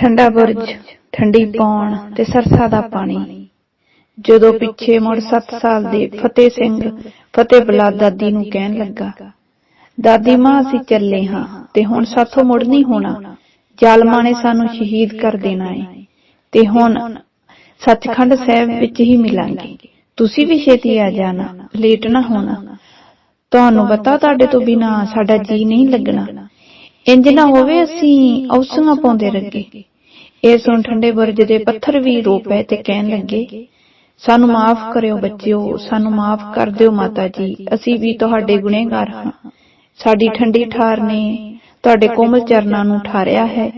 ਠੰਡਾ ਬੁਰਜ ਠੰਡੀ ਪੌਣ ਤੇ ਸਰਸਾ ਦਾ ਪਾਣੀ। ਜਦੋਂ ਪਿੱਛੇ ਮੁੜ 7 ਸਾਲ ਦੇ ਫਤਿਹ ਸਿੰਘ ਫਤਿਹ ਬੁਲਾ ਦਾਦੀ ਨੂੰ ਕਹਿਣ ਲੱਗਾ ਦਾਦੀ ਮਾਂ ਅਸੀਂ ਚੱਲੇ ਹਾਂ ਤੇ ਹੁਣ ਸਾਥੋਂ ਮੁੜ ਨਹੀਂ ਹੋਣਾ। ਜ਼ਾਲਮਾਂ ਨੇ ਸਾਨੂੰ ਸ਼ਹੀਦ ਕਰ ਦੇਣਾ ਹੈ ਤੇ ਹੁਣ ਸੱਚਖੰਡ ਸਾਹਿਬ ਵਿੱਚ ਹੀ ਮਿਲਾਂਗੇ। ਤੁਸੀਂ ਵੀ ਛੇਤੀ ਆ ਜਾਣਾ। ਲੇਟ ਨਾ ਹੋਣਾ। ਤੁਹਾਨੂੰ ਪਤਾ ਤੁਹਾਡੇ ਤੋਂ ਬਿਨਾ ਸਾਡਾ ਜੀ ਨਹੀਂ ਲੱਗਣਾ। ਇੰਜ ਨਾ ਹੋਵੇ ਅਸੀਂ ਔਸੀਆਂ ਪਾਉਂਦੇ ਰੱਗੇ ਇਹ ਸੁਣ ਠੰਡੇ ਬੁਰਜ ਦੇ ਪੱਥਰ ਵੀ ਰੋ ਪਏ ਤੇ ਕਹਿਣ ਲੱਗੇ ਸਾਨੂੰ ਮਾਫ ਕਰਿਓ ਬੱਚਿਓ ਸਾਨੂੰ ਮਾਫ ਕਰ ਦਿਓ ਮਾਤਾ ਜੀ ਅਸੀਂ ਵੀ ਤੁਹਾਡੇ ਗੁਨੇਗਾਰ ਹਾਂ। ਸਾਡੀ ਠੰਡੀ ਠਾਰ ਨੇ ਤੁਹਾਡੇ ਕੋਮਲ ਚਰਨਾਂ ਨੂੰ ਠਾਰਿਆ ਹੈ।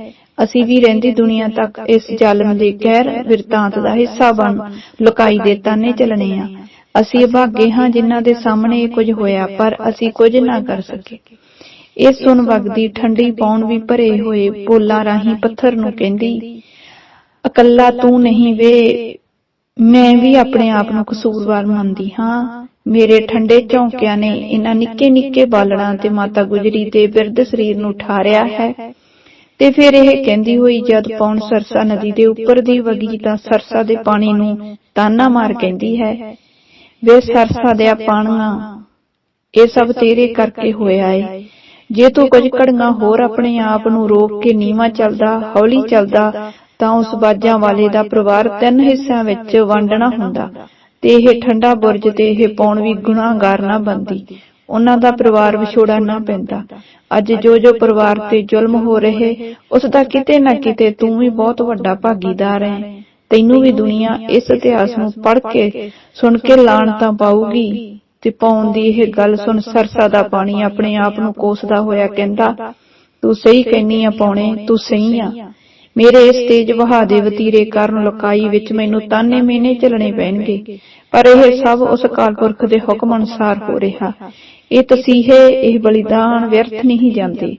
ਅਸੀਂ ਵੀ ਰਹਿੰਦੀ ਦੁਨੀਆ ਤੱਕ ਇਸ ਜ਼ਾਲਮ ਦੇ ਕਹਿਰ ਵਿਰਤਾਂਤ ਦਾ ਹਿੱਸਾ ਬਣ ਲੁਕਾਈ ਦੇ ਤਾਨੇ ਚੱਲਣੇ ਆ ਅਸੀਂ ਭਾਗੇ ਹਾਂ ਜਿਨ੍ਹਾਂ ਦੇ ਸਾਹਮਣੇ ਇਹ ਕੁਝ ਹੋਇਆ ਪਰ ਅਸੀਂ ਕੁਝ ਨਾ ਕਰ ਸਕੇ। ਇਹ ਸੁਣ ਵਗਦੀ ਠੰਡੀ ਪੌਣ ਵੀ ਭਰੇ ਹੋਏ ਪੋਲਾ ਰਾਹੀਂ ਪੱਥਰ ਨੂੰ ਕਹਿੰਦੀ ਇਕੱਲਾ ਤੂੰ ਨਹੀਂ ਵੇ ਮੈਂ ਵੀ ਆਪਣੇ ਆਪ ਨੂੰ ਕਸੂਰਵਾਰ ਮੰਨਦੀ ਹਾਂ। ਮੇਰੇ ਠੰਡੇ ਝੌਂਕਿਆਂ ਨੇ ਇਹਨਾਂ ਨਿੱਕੇ ਨਿੱਕੇ ਬਾਲੜਾਂ ਤੇ ਮਾਤਾ ਗੁਜਰੀ ਦੇ ਬਿਰਧ ਸਰੀਰ ਨੂੰ ਠਾਰਿਆ ਹੈ। ਤੇ ਫਿਰ ਇਹ ਕਹਿੰਦੀ ਹੋਈ ਜਦ ਪੌਣ ਸਰਸਾ ਨਦੀ ਦੇ ਉੱਪਰ ਦੀ ਵਗੀ ਤਾਂ ਸਰਸਾ ਦੇ ਪਾਣੀ ਨੂੰ ਤਾਨਾ ਮਾਰ ਕਹਿੰਦੀ ਹੈ ਵੇ ਸਰਸਾ ਦੇ ਪਾਣੀਆਂ ਇਹ ਸਭ ਤੇਰੇ ਕਰਕੇ ਹੋਇਆ ਏ ਜੇ ਤੂੰ ਕੁਝ ਘੜੀਆਂ ਹੋਰ ਆਪਣੇ ਆਪ ਨੂੰ ਰੋਕ ਕੇ ਨੀਵਾ ਚੱਲਦਾ, ਹੌਲੀ ਚੱਲਦਾ, ਤਾਂ ਉਸ ਬਾਜਾਂ ਵਾਲੇ ਦਾ ਪਰਿਵਾਰ ਤਿੰਨ ਹਿੱਸਿਆਂ ਵਿੱਚ ਵੰਡਣਾ ਹੁੰਦਾ। ਤੇ ਇਹ ਠੰਡਾ ਬੁਰਜ ਤੇ ਇਹ ਪੌਣ ਵੀ ਗੁਨਾਹਗਾਰ ਨਾ ਬੰਦੀ ਉਹਨਾਂ ਦਾ ਪਰਿਵਾਰ ਵਿਛੋੜਾ ਨਾ ਪੈਂਦਾ। ਅੱਜ ਜੋ ਜੋ ਪਰਿਵਾਰ ਤੇ ਜ਼ੁਲਮ ਹੋ ਰਹੇ, ਉਸ ਦਾ ਕਿਤੇ ਨਾ ਕਿਤੇ ਤੂੰ ਵੀ ਬਹੁਤ ਵੱਡਾ ਭਾਗੀਦਾਰ ਹੈ। ਤੈਨੂੰ ਵੀ ਦੁਨੀਆ ਇਸ ਇਤਿਹਾਸ ਨੂੰ ਪੜ੍ਹ ਕੇ, ਸੁਣ ਕੇ ਲਾਣ ਤਾਂ ਪਾਊਗੀ। ਤੇ ਪਾਉਣ ਦੀ ਇਹ ਗੱਲ ਸੁਣ ਸਰਸਾ ਦਾ ਪਾਣੀ ਆਪਣੇ ਆਪ ਨੂੰ ਕੋਸਦਾ ਹੋਇਆ ਕਹਿੰਦਾ, ਤੂੰ ਸਹੀ ਕਹਿਨੀ ਆ ਪਾਉਣੇ ਤੂੰ ਸਹੀ ਆ। ਮੇਰੇ ਇਸ ਤੇਜ ਵਹਾ ਦੇ ਵਤੀਰੇ ਕਾਰਨ ਲੁਕਾਈ ਵਿੱਚ ਮੈਨੂੰ ਤਾਨੇ ਮੇਨੇ ਚੱਲਣੇ ਪੈਣਗੇ। ਪਰ ਇਹ ਸਭ ਉਸ ਅਕਾਲ ਪੁਰਖ ਦੇ ਹੁਕਮ ਅਨੁਸਾਰ ਹੋ ਰਿਹਾ। ਇਹ ਤਸੀਹੇ, ਇਹ ਬਲੀਦਾਨ ਵਿਅਰਥ ਨਹੀਂ ਜਾਂਦੇ।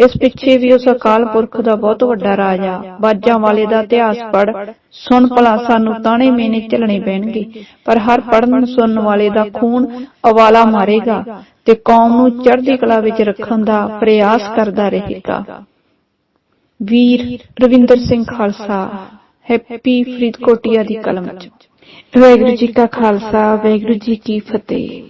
ਇਸ ਪਿੱਛੇ ਵੀ ਉਸ ਅਕਾਲ ਪੁਰਖ ਦਾ ਬਹੁਤ ਵੱਡਾ ਰਾਜ ਆ ਬਾਜਾਂ ਵਾਲੇ ਦਾ ਇਤਿਹਾਸ ਪੜ ਸੁਣ ਭਲਾ ਸਾਨੂੰ ਤਾਣੇ ਮੇਨੇ ਚੱਲਣੇ ਪੈਣਗੇ, ਪਰ ਹਰ ਪੜਨ ਸੁਣਨ ਵਾਲੇ ਦਾ ਖੂਨ ਅਵਾਲਾ ਮਾਰੇਗਾ ਤੇ ਕੌਮ ਨੂੰ ਚੜ੍ਹਦੀ ਕਲਾ ਵਿੱਚ ਰੱਖਣ ਦਾ ਪ੍ਰਯਾਸ ਕਰਦਾ ਰਹੇਗਾ। ਵੀਰ ਰਵਿੰਦਰ ਸਿੰਘ ਖਾਲਸਾ, ਹੈਪੀ ਫਰੀਦਕੋਟੀਆ ਦੀ ਕਲਮ ਚ। ਵਾਹਿਗੁਰੂ ਜੀ ਕਾ ਖਾਲਸਾ, ਵਾਹਿਗੁਰੂ ਜੀ ਕੀ ਫਤਿਹ।